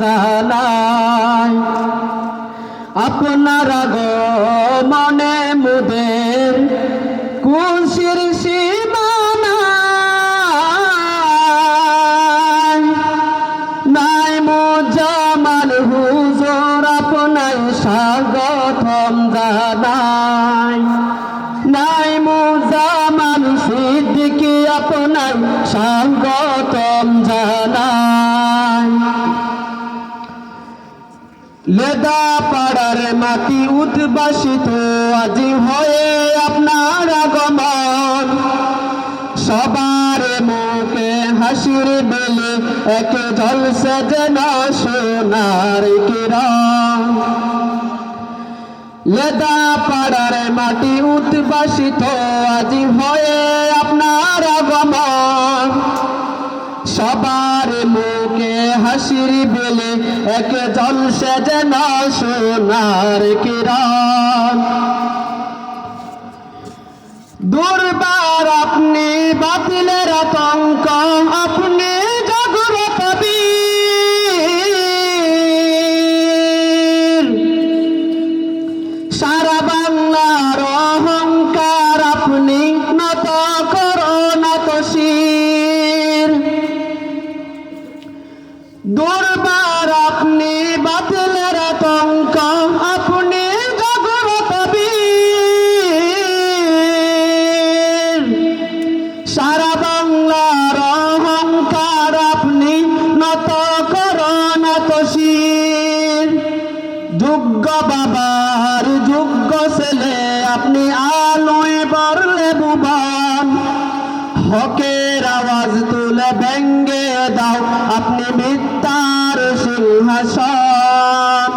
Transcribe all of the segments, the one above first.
জানাই আপনারা গো মনে মুদের সীমানা। নাই মুজামাল হুজুর আপনাই স্বাগতম জানাই। নাই মুজামাল সিদ্দিকি আপনার স্বাগতম লেদা পাড়ার মাটি উদ্বাসিত আজি হয়ে আপনার আগমন। সবার মুখে হাসির বেলে, এক জলসে যেন সোনার কিরণ। লেদা পাড়ার মাটি উদ্বাসিত আজি হয়ে আপনার আগমন। সবার মুখে হাসির বেলে এক জলসে যেন সোনার কিরণ। দুর্বার আপনি বাতিলের আতঙ্ক আপনি দুর্বার আপনি বাতিলের আতঙ্ক, আপনি জাগ্রত সারা বাংলার অহংকার আপনি নত করোনত শির যোগ্য বাবার যোগ্য ছেলে, আপনি আলোয় বরলে ভুবন হকের আওয়াজ তুলে ব্যঙ্গে দাও আপনি মিথ্যার সিংহাসন।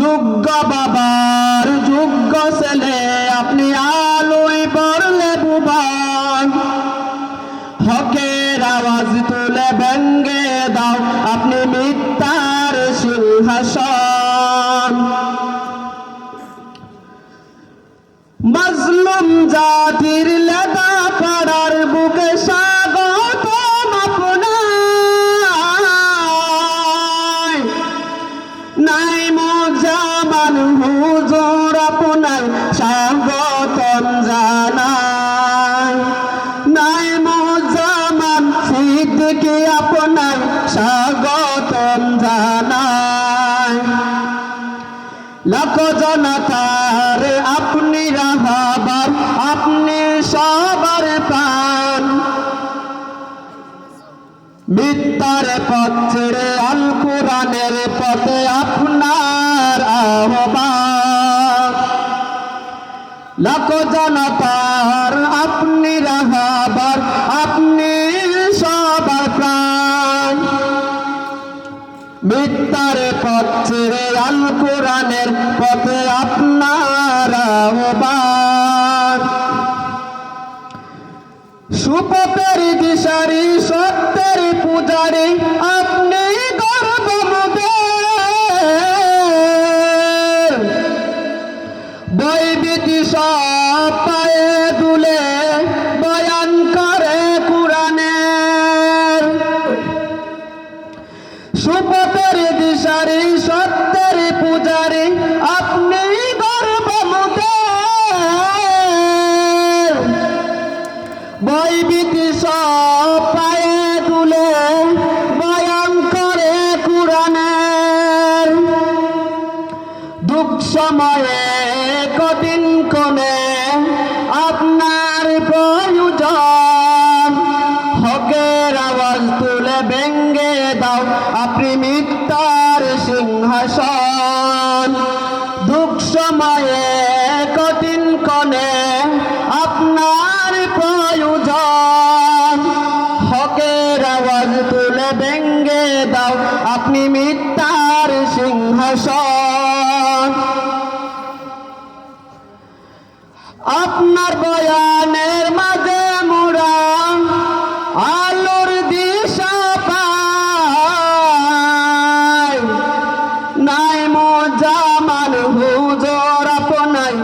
যোগ্য বাবার যোগ্য ছেলে, আপনি আলোয় বরলে ভুবন হকের আওয়াজ তুলে ব্যঙ্গে দাও আপনি মিথ্যার সিংহাসন। মোজামান হুজুর আপনার স্বাগতম জানাই। নাই মোজামান সিদ্দিকি আপনার স্বাগতম জানাই। লাখ জনতার আপনি রাহাবার আপনি সবার প্রাণ মিথ্যার পথ ছেড়ে আল কোরআনের পথে আপনার লাখ জনতার আপনি রাহাবার, আপনি সবার প্রাণ। মিথ্যার পথ আল কোরআনের পথে আপনার আহ্বান সুপথের দিশারি, সত্যের পূজারি আওয়াজ ব্যঙ্গে দাও, আপনি মিথ্যার সিংহাসন। আপনার বয়ানের মাঝে মুরা আলোর দিশা পাই। নাই মোজামান হুজুর আপনাই,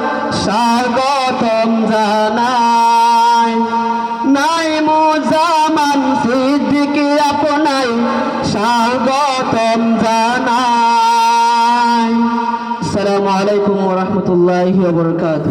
স্বাগতম জানাই। নাই মোজামান সিদ্দিকি স্বাগতম জানাই। আলাইকুম ওরহমতুল্লাহ বরকাত